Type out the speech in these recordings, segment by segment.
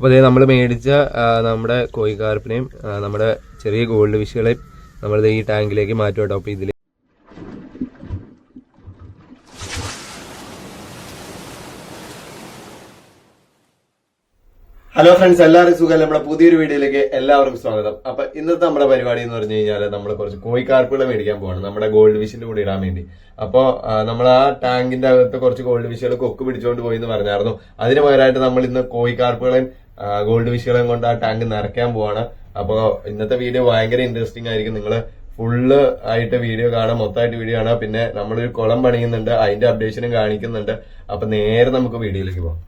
അപ്പോൾ അതേ നമ്മൾ മേടിച്ച നമ്മുടെ കോഴിക്കാർപ്പിനെയും നമ്മുടെ ചെറിയ ഗോൾഡ് വിഷുകളെയും നമ്മളിത് ഈ ടാങ്കിലേക്ക് മാറ്റും കേട്ടോ. അപ്പോൾ ഇതിൽ ഹലോ ഫ്രണ്ട്സ് എല്ലാവരും സുഖം നമ്മുടെ പുതിയൊരു വീഡിയോയിലേക്ക് എല്ലാവർക്കും സ്വാഗതം. അപ്പൊ ഇന്നത്തെ നമ്മുടെ പരിപാടി എന്ന് പറഞ്ഞു കഴിഞ്ഞാൽ നമ്മൾ കുറച്ച് കോഴിക്കാർപ്പുകൾ മേടിക്കാൻ പോകണം നമ്മുടെ ഗോൾഡ് വിഷിന്റെ കൂടെ ഇടാൻ വേണ്ടി. അപ്പോ നമ്മൾ ആ ടാങ്കിന്റെ അകത്ത് കുറച്ച് ഗോൾഡ് വിഷുകൾ കൊക്ക് പിടിച്ചുകൊണ്ട് പോയി എന്ന് പറഞ്ഞായിരുന്നു. അതിന് പകരമായിട്ട് നമ്മൾ ഇന്ന് കോഴിക്കാർപ്പുകളെയും ഗോൾഡ് വിഷുകളും കൊണ്ട് ആ ടാങ്ക് നിറയ്ക്കാൻ പോവാണ്. അപ്പോ ഇന്നത്തെ വീഡിയോ ഭയങ്കര ഇൻട്രസ്റ്റിംഗ് ആയിരിക്കും. നിങ്ങൾ ഫുള്ള് ആയിട്ട് വീഡിയോ കാണാം. മൊത്തമായിട്ട് വീഡിയോ കാണാം. പിന്നെ നമ്മളൊരു കുളം പണിയുന്നുണ്ട്. അതിന്റെ അപ്ഡേഷനും കാണിക്കുന്നുണ്ട്. അപ്പൊ നേരെ നമുക്ക് വീഡിയോയിലേക്ക് പോകാം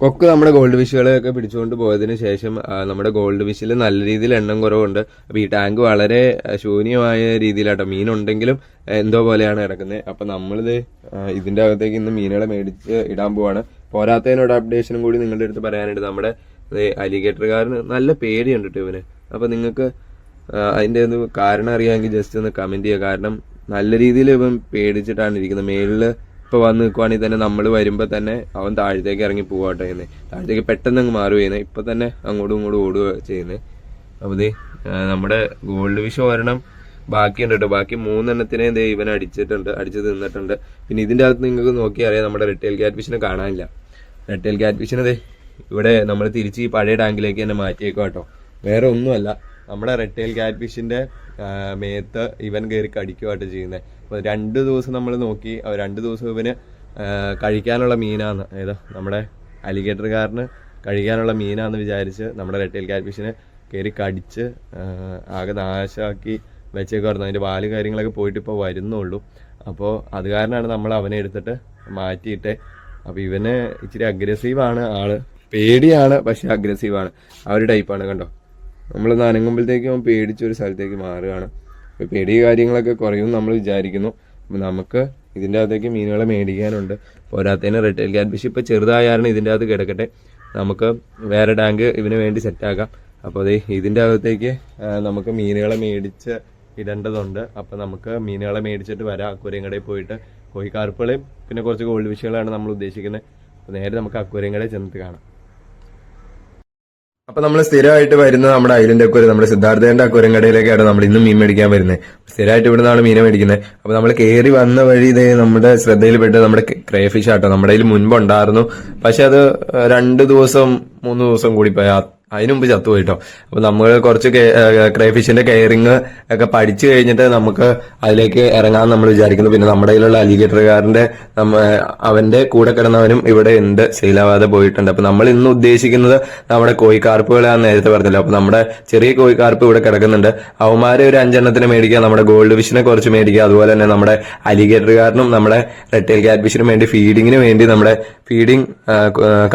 കൊക്ക് നമ്മുടെ ഗോൾഡ് വിഷുകളൊക്കെ പിടിച്ചുകൊണ്ട് പോയതിന് ശേഷം നമ്മുടെ ഗോൾഡ് വിഷിൽ നല്ല രീതിയിൽ എണ്ണം കുറവുണ്ട്. അപ്പോൾ ഈ ടാങ്ക് വളരെ ശൂന്യമായ രീതിയിലാട്ടോ. മീനുണ്ടെങ്കിലും എന്തോ പോലെയാണ് കിടക്കുന്നത് അപ്പം നമ്മളിത് ഇതിന്റെ അകത്തേക്ക് ഇന്ന് മീനുകളെ മേടിച്ച് ഇടാൻ പോവാണ്. പോരാത്തതിനോട് അപ്ഡേഷനും കൂടി നിങ്ങളുടെ അടുത്ത് പറയാനുണ്ട്. നമ്മുടെ അലിഗേറ്ററുകാരന് നല്ല പേടിയുണ്ട് കേട്ടോ ഇവന്. അപ്പം നിങ്ങൾക്ക് അതിന്റെ ഒന്ന് കാരണം അറിയാമെങ്കിൽ ജസ്റ്റ് ഒന്ന് കമന്റ് ചെയ്യുക. കാരണം നല്ല രീതിയിൽ ഇവൻ പേടിച്ചിട്ടാണ് ഇരിക്കുന്നത്. മേളിൽ ഇപ്പോൾ വന്ന് നിൽക്കുവാണെങ്കിൽ തന്നെ നമ്മൾ വരുമ്പോൾ തന്നെ അവൻ താഴത്തേക്ക് ഇറങ്ങി പോവാട്ടെ ചെയ്യുന്നത് താഴത്തേക്ക് പെട്ടെന്ന് അങ്ങ് മാറി ചെയ്യുന്നത് ഇപ്പം തന്നെ അങ്ങോട്ടും ഇങ്ങോട്ടും ഓടുക ചെയ്യുന്നത് അപ്പോൾ ദേ നമ്മുടെ ഗോൾഡ് വിഷ് ഒരെണ്ണം ബാക്കിയുണ്ട് കേട്ടോ ബാക്കി മൂന്നെണ്ണത്തിനെ ദേ ഇവൻ അടിച്ചിട്ടുണ്ട് അടിച്ച് തിന്നിട്ടുണ്ട് പിന്നെ ഇതിന്റെ അകത്ത് നിങ്ങൾക്ക് നോക്കിയാൽ അറിയാം നമ്മുടെ റിട്ടെയിൽ ക്യാറ്റ് ഫിഷിനെ കാണാനില്ല. റെട്ടേൽ ക്യാറ്റ് അതെ ദേ ഇവിടെ നമ്മൾ തിരിച്ച് ഈ പഴയ ടാങ്കിലേക്ക് തന്നെ മാറ്റിയേക്കും കേട്ടോ വേറെ ഒന്നുമല്ല നമ്മുടെ റെട്ടേൽ ക്യാറ്റ്ഫിഷിന്റെ മേത്ത് ഇവൻ കയറി കടിക്കുമായിട്ട് ചെയ്യുന്നത് അപ്പോൾ രണ്ട് ദിവസം നമ്മൾ നോക്കി രണ്ട് ദിവസം ഇവന് കഴിക്കാനുള്ള മീനാന്ന് ഏതാ നമ്മുടെ അലിഗേറ്ററുകാരന് കഴിക്കാനുള്ള മീനാന്ന് വിചാരിച്ച് നമ്മുടെ റെട്ടേൽ ക്യാറ്റ് ഫിഷിനെ കയറി കടിച്ച് ആകെ നാശമാക്കി വെച്ചേക്കുമായിരുന്നു അതിന്റെ വാൽ കാര്യങ്ങളൊക്കെ പോയിട്ട് ഇപ്പോൾ വരുന്നുള്ളൂ. അപ്പോൾ അത് കാരണമാണ് നമ്മൾ അവനെ എടുത്തിട്ട് മാറ്റിയിട്ട് അപ്പോൾ ഇവന് ഇച്ചിരി ആണ് ആൾ. പേടിയാണ് പക്ഷെ ആണ്. ആ ഒരു ടൈപ്പാണ് കണ്ടോ? നമ്മൾ നനങ്ങുമ്പോഴത്തേക്കും അവൻ പേടിച്ചൊരു സ്ഥലത്തേക്ക് മാറുകയാണ്. പേടി കാര്യങ്ങളൊക്കെ കുറയും നമ്മൾ വിചാരിക്കുന്നു. നമുക്ക് ഇതിന്റെ അകത്തേക്ക് മീനുകളെ മേടിക്കാനുണ്ട്. പോരാത്തതിന് റിട്ടേൽ ക്യാറ്റ് ഫിഷ് ഇപ്പോൾ ചെറുതായാലും ഇതിന്റെ അകത്ത് കിടക്കട്ടെ. നമുക്ക് വേറെ ടാങ്ക് ഇവന് വേണ്ടി സെറ്റാക്കാം അപ്പോൾ അതേ ഇതിന്റെ അകത്തേക്ക് നമുക്ക് മീനുകളെ മേടിച്ച് ഇടേണ്ടതുണ്ട്. അപ്പോൾ നമുക്ക് മീനുകളെ മേടിച്ചിട്ട് വരാം. അക്വറിയം കടയിൽ പോയിട്ട് കോഴിക്കാർപ്പുകളെയും പിന്നെ കുറച്ച് ഗോൾഡ് ഫിഷുകളാണ് നമ്മൾ ഉദ്ദേശിക്കുന്നത്. അപ്പോൾ നേരെ നമുക്ക് അക്വറിയം കടയിൽ ചെന്നിട്ട് കാണാം. അപ്പൊ നമ്മൾ സ്ഥിരമായിട്ട് വരുന്ന നമ്മുടെ ഐലൻഡ് അക്വരം നമ്മുടെ സിദ്ധാർത്ഥേന്റെ അക്വരം കടയിലേക്കാണ് നമ്മൾ ഇന്നും മീൻ മേടിക്കാൻ വരുന്നത്. സ്ഥിരമായിട്ട് ഇവിടെ നിന്നാണ് മീനെ മേടിക്കുന്നത്. അപ്പൊ നമ്മൾ കയറി വന്ന വഴി ഇതേ നമ്മുടെ ശ്രദ്ധയിൽപ്പെട്ട് നമ്മുടെ ക്രേഫിഷ് ആട്ടോ. നമ്മുടെ കയ്യിൽ മുൻപ് ഉണ്ടായിരുന്നു പക്ഷെ അത് രണ്ട് ദിവസം മൂന്ന് ദിവസം കൂടി പോയി. ആ- അതിനു മുമ്പ് ചത്തുപോയിട്ടോ അപ്പൊ നമ്മൾ കുറച്ച് ക്രൈഫിഷിന്റെ കെയറിങ് ഒക്കെ പഠിച്ചു കഴിഞ്ഞിട്ട് നമുക്ക് അതിലേക്ക് ഇറങ്ങാൻ നമ്മൾ വിചാരിക്കുന്നു. പിന്നെ നമ്മുടെ കയ്യിലുള്ള അലിഗേറ്ററുകാരന്റെ അവന്റെ കൂടെ കിടന്നവനും ഇവിടെ ഉണ്ട്. ശീലാവാതെ പോയിട്ടുണ്ട്. അപ്പൊ നമ്മൾ ഇന്ന് ഉദ്ദേശിക്കുന്നത് നമ്മുടെ കോഴിക്കാർപ്പുകളാണ് നേരത്തെ പറഞ്ഞല്ലോ. അപ്പൊ നമ്മുടെ ചെറിയ കോഴിക്കാർപ്പ് ഇവിടെ കിടക്കുന്നുണ്ട്. അവന്മാരെ ഒരു അഞ്ചെണ്ണത്തിന് മേടിക്കുക നമ്മുടെ ഗോൾഡ് ഫിഷിനെ കുറച്ച് മേടിക്കുക. അതുപോലെ തന്നെ നമ്മുടെ അലിഗേറ്ററുകാരനും നമ്മുടെ റെറ്റേൽ ക്യാറ്റ് ഫിഷിനും വേണ്ടി ഫീഡിങ്ങിന് വേണ്ടി നമ്മുടെ ഫീഡിങ്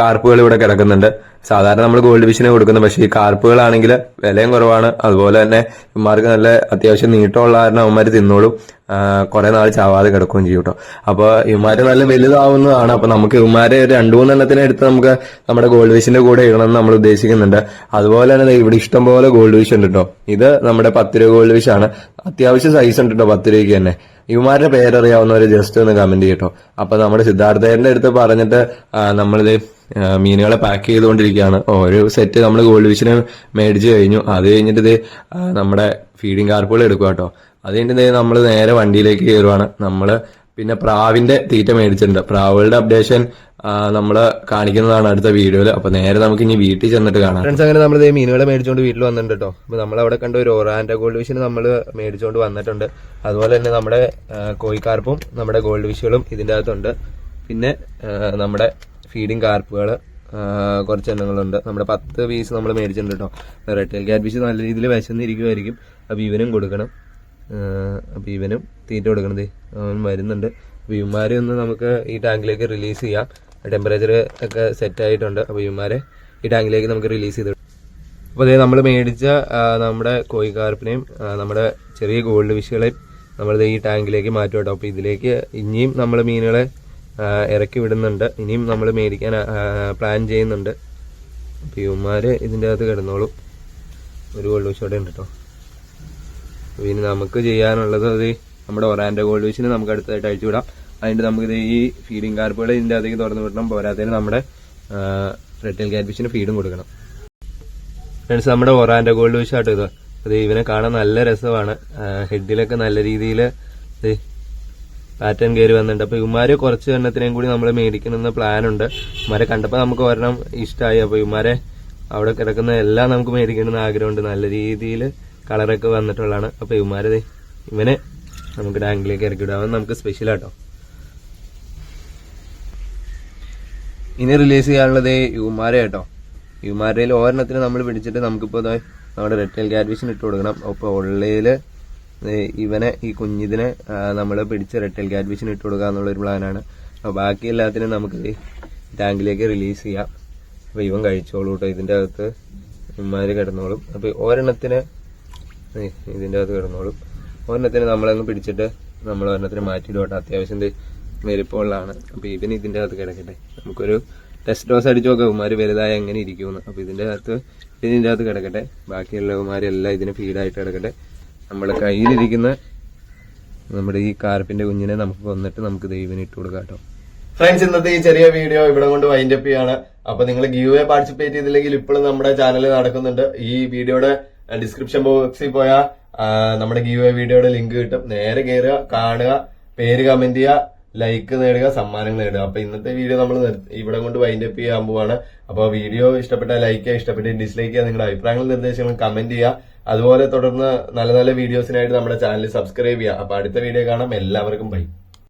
കാർപ്പുകൾ ഇവിടെ കിടക്കുന്നുണ്ട്. സാധാരണ നമ്മൾ ഗോൾഡ് ഫിഷിനെ കൊടുക്കുന്നത് പക്ഷേ ഈ കാർപ്പുകളാണെങ്കിൽ വിലയും കുറവാണ്. അതുപോലെ തന്നെ ഇവന്മാർക്ക് നല്ല അത്യാവശ്യം നീട്ടമുള്ള കാരണം അവന്മാർ തിന്നോളും. കുറെ നാൾ ചാവാതെ കിടക്കുകയും ചെയ്യും കേട്ടോ അപ്പോൾ ഇവന്മാര് നല്ല വലുതാവുന്നതാണ്. അപ്പൊ നമുക്ക് ഇവന്മാരെ രണ്ട് മൂന്നെണ്ണത്തിനെ എടുത്ത് നമുക്ക് നമ്മുടെ ഗോൾഡ് ഫിഷിന്റെ കൂടെ ഇടണമെന്ന് നമ്മൾ ഉദ്ദേശിക്കുന്നുണ്ട്. അതുപോലെ തന്നെ ഇവിടെ ഇഷ്ടംപോലെ ഗോൾഡ് ഫിഷ് ഉണ്ട് കേട്ടോ ഇത് നമ്മുടെ പത്ത് രൂപ ഗോൾഡ് ഫിഷ് ആണ്. അത്യാവശ്യം സൈസ് ഉണ്ട് കേട്ടോ പത്ത് രൂപയ്ക്ക് തന്നെ. ഇവന്മാരുടെ പേരറിയാവുന്നവർ ജസ്റ്റ് ഒന്ന് കമന്റ് ചെയ്യട്ടോ. അപ്പൊ നമ്മുടെ സിദ്ധാർത്ഥേരന്റെ അടുത്ത് പറഞ്ഞിട്ട് നമ്മളിത് മീനുകളെ പാക്ക് ചെയ്തുകൊണ്ടിരിക്കുകയാണ്. ഒരു സെറ്റ് നമ്മൾ ഗോൾഡ് ഫിഷിനെ മേടിച്ചു കഴിഞ്ഞു. അത് കഴിഞ്ഞിട്ട് ഇത് നമ്മുടെ ഫീഡിങ് കാർപ്പുകൾ എടുക്കുക കേട്ടോ അത് കഴിഞ്ഞിട്ട് നമ്മൾ നേരെ വണ്ടിയിലേക്ക് കയറുവാണ് നമ്മൾ പിന്നെ പ്രാവിന്റെ തീറ്റ മേടിച്ചിട്ടുണ്ട്. പ്രാവുകളുടെ അപ്ഡേഷൻ നമ്മൾ കാണിക്കുന്നതാണ് അടുത്ത വീഡിയോയിൽ അപ്പൊ നേരെ നമുക്ക് ഇനി വീട്ടിൽ ചെന്നിട്ട് കാണാം. ഫ്രണ്ട്സ് അങ്ങനെ നമ്മൾ മീനുകളെ മേടിച്ചുകൊണ്ട് വീട്ടിൽ വന്നിട്ടുണ്ട് കേട്ടോ അപ്പൊ നമ്മൾ അവിടെ കണ്ട ഒരു ഒറാൻഡ ഗോൾഡ് ഫിഷിന് നമ്മൾ മേടിച്ചുകൊണ്ട് വന്നിട്ടുണ്ട്. അതുപോലെ തന്നെ നമ്മുടെ കോഴിക്കാർപ്പും നമ്മുടെ ഗോൾഡ് ഫിഷുകളും ഇതിന്റെ അകത്തുണ്ട്. പിന്നെ നമ്മുടെ ഫീഡിങ് കാർപ്പുകൾ കുറച്ച് എണ്ണങ്ങളുണ്ട്. നമ്മുടെ പത്ത് പീസ് നമ്മൾ മേടിച്ചിട്ടുണ്ട് കേട്ടോ റെഡ് റെട്ടേൽ ക്യാറ്റ് ഫിഷ് നല്ല രീതിയിൽ വിശന്നിരിക്കുമായിരിക്കും അപ്പോൾ ഇവനും കൊടുക്കണം. അപ്പോൾ ഇവനും തീറ്റ കൊടുക്കണത്. അവൻ വരുന്നുണ്ട്. അപ്പോൾ ഇവന്മാരെ ഒന്ന് നമുക്ക് ഈ ടാങ്കിലേക്ക് റിലീസ് ചെയ്യാം. ടെമ്പറേച്ചർ ഒക്കെ സെറ്റ് ആയിട്ടുണ്ട്. അപ്പോൾ ഇവന്മാരെ ഈ ടാങ്കിലേക്ക് നമുക്ക് റിലീസ് ചെയ്ത് അപ്പോൾ അതേ നമ്മൾ മേടിച്ച നമ്മുടെ കോഴിക്കാർപ്പിനെയും നമ്മുടെ ചെറിയ ഗോൾഡ് ഫിഷുകളെയും നമ്മളിത് ഈ ടാങ്കിലേക്ക് മാറ്റും കേട്ടോ. അപ്പോൾ ഇതിലേക്ക് ഇനിയും നമ്മൾ മീനുകളെ ഇറക്കി വിടുന്നുണ്ട്. ഇനിയും നമ്മൾ മേടിക്കാൻ പ്ലാൻ ചെയ്യുന്നുണ്ട്. അപ്പോൾ ഇവന്മാർ ഇതിന്റെ അകത്ത് കിടന്നോളും. ഒരു ഗോൾഡ് അവിടെ ഉണ്ട് കേട്ടോ. ഇനി നമുക്ക് ചെയ്യാനുള്ളത് അത് നമ്മുടെ ഒറാൻഡോ ഗോൾഡ് ഫിഷിനെ നമുക്ക് അടുത്തായിട്ട് അഴിച്ചു വിടാം അതിന്റെ നമുക്ക് ഇത് ഈ ഫീഡിങ് കാർപ്പുകൾ ഇതിന്റെ അധികം തുറന്നു വിടണം. പോരാത്തതിന് നമ്മുടെ റെഡ് ക്യാറ്റ് ഫിഷിന് ഫീഡും കൊടുക്കണം. ഫ്രണ്ട്സ് നമ്മുടെ ഒറാൻഡോ ഗോൾഡ് വെച്ച് ആട്ടോ ഇത്. അത് ഇവനെ കാണാൻ നല്ല രസമാണ്. ഹെഡിലൊക്കെ നല്ല രീതിയിൽ പാറ്റേൺ കയറി വന്നിട്ടുണ്ട്. അപ്പോൾ ഇവന്മാരെ കുറച്ച് എണ്ണത്തിനെയും കൂടി നമ്മൾ മേടിക്കണമെന്ന പ്ലാൻ ഉണ്ട് ഇവന്മാരെ കണ്ടപ്പോൾ നമുക്ക് ഒരെണ്ണം ഇഷ്ടമായി അപ്പോൾ ഇവന്മാരെ അവിടെ കിടക്കുന്ന എല്ലാം നമുക്ക് മേടിക്കണമെന്ന് ആഗ്രഹമുണ്ട്. നല്ല രീതിയിൽ കളറൊക്കെ വന്നിട്ടുള്ളതാണ്. അപ്പൊ ഇവന്മാരത് ഇവനെ നമുക്ക് ടാങ്കിലേക്ക് ഇറക്കി വിടാം. അവൻ നമുക്ക് സ്പെഷ്യൽ ആട്ടോ. ഇനി റിലീസ് ചെയ്യാനുള്ളത് ഇവന്മാരെ കേട്ടോ യുമാരയിൽ ഓരോണത്തിന് നമ്മൾ പിടിച്ചിട്ട് നമുക്കിപ്പോൾ നമ്മുടെ ടെയിൽ കാറ്റ്വിഷൻ ഇട്ട് കൊടുക്കണം. അപ്പോൾ ഉള്ളിൽ ഇവനെ ഈ കുഞ്ഞിതിനെ നമ്മൾ പിടിച്ച് ടെയിൽ കാറ്റ്വിഷൻ ഇട്ട് കൊടുക്കുക എന്നുള്ളൊരു പ്ലാനാണ് അപ്പോൾ ബാക്കി എല്ലാത്തിനും നമുക്ക് ടാങ്കിലേക്ക് റിലീസ് ചെയ്യാം. അപ്പോൾ ഇവൻ കഴിച്ചോളൂ കേട്ടോ ഇതിന്റെ അകത്ത്. ഇവന്മാർ കിടന്നോളും. അപ്പോൾ ഒരെണ്ണത്തിന് ഇതിന്റെ അകത്ത് കിടന്നോളും. ഒരെണ്ണത്തിന് നമ്മളങ്ങ് പിടിച്ചിട്ട് നമ്മൾ ഒരെണ്ണത്തിന് മാറ്റിയിടോട്ടെ. അത്യാവശ്യം വലിപ്പമുള്ളതാണ് അപ്പോൾ ഇതിന് ഇതിന്റെ അകത്ത് കിടക്കട്ടെ. നമുക്കൊരു ടെസ്റ്റ് ഡോസ് അടിച്ചു നോക്കാം. ഉമാര് വലുതായ എങ്ങനെ ഇരിക്കുമെന്ന്. അപ്പോൾ ഇതിന്റെ അകത്ത് ഇതിന്റെ അകത്ത് കിടക്കട്ടെ. ബാക്കിയുള്ള ഉമാരെല്ലാം ഇതിന് ഫീഡായിട്ട് കിടക്കട്ടെ. നമ്മുടെ കയ്യിലിരിക്കുന്ന നമ്മുടെ ഈ കാർപ്പിന്റെ കുഞ്ഞിനെ നമുക്ക് കൊന്നിട്ട് നമുക്ക് ദൈവന് ഇട്ട് കൊടുക്കാം കേട്ടോ. ഫ്രണ്ട്സ് ഇന്നത്തെ ഈ ചെറിയ വീഡിയോ ഇവിടെ കൊണ്ട് വൈൻഡപ്പ് ചെയ്യാണ്. അപ്പൊ നിങ്ങൾ ഗീവ് പാർട്ടിസിപ്പേറ്റ് ചെയ്തില്ലെങ്കിൽ ഇപ്പോഴും നമ്മുടെ ചാനൽ നടക്കുന്നുണ്ട്. ഈ വീഡിയോയുടെ ഡിസ്ക്രിപ്ഷൻ ബോക്സിൽ പോയാൽ നമ്മുടെ ഗീവ് വീഡിയോയുടെ ലിങ്ക് കിട്ടും. നേരെ കയറുക കാണുക പേര് കമന്റ് ചെയ്യുക ലൈക്ക് നേടുക സമ്മാനങ്ങൾ നേടുക. അപ്പൊ ഇന്നത്തെ വീഡിയോ നമ്മൾ ഇവിടെ കൊണ്ട് വൈൻഡ് അപ്പ് ചെയ്യാൻ പോവാണ്. അപ്പൊ വീഡിയോ ഇഷ്ടപ്പെട്ട ലൈക്ക് ചെയ്യുക ഇഷ്ടപ്പെട്ട ഡിസ്ലൈക്ക് ചെയ്യുക നിങ്ങളുടെ അഭിപ്രായങ്ങളും നിർദ്ദേശങ്ങളും കമന്റ് ചെയ്യുക. അതുപോലെ തുടർന്ന് നല്ല നല്ല വീഡിയോസിനായിട്ട് നമ്മുടെ ചാനൽ സബ്സ്ക്രൈബ് ചെയ്യുക. അപ്പൊ അടുത്ത വീഡിയോ കാണാം. എല്ലാവർക്കും ബൈ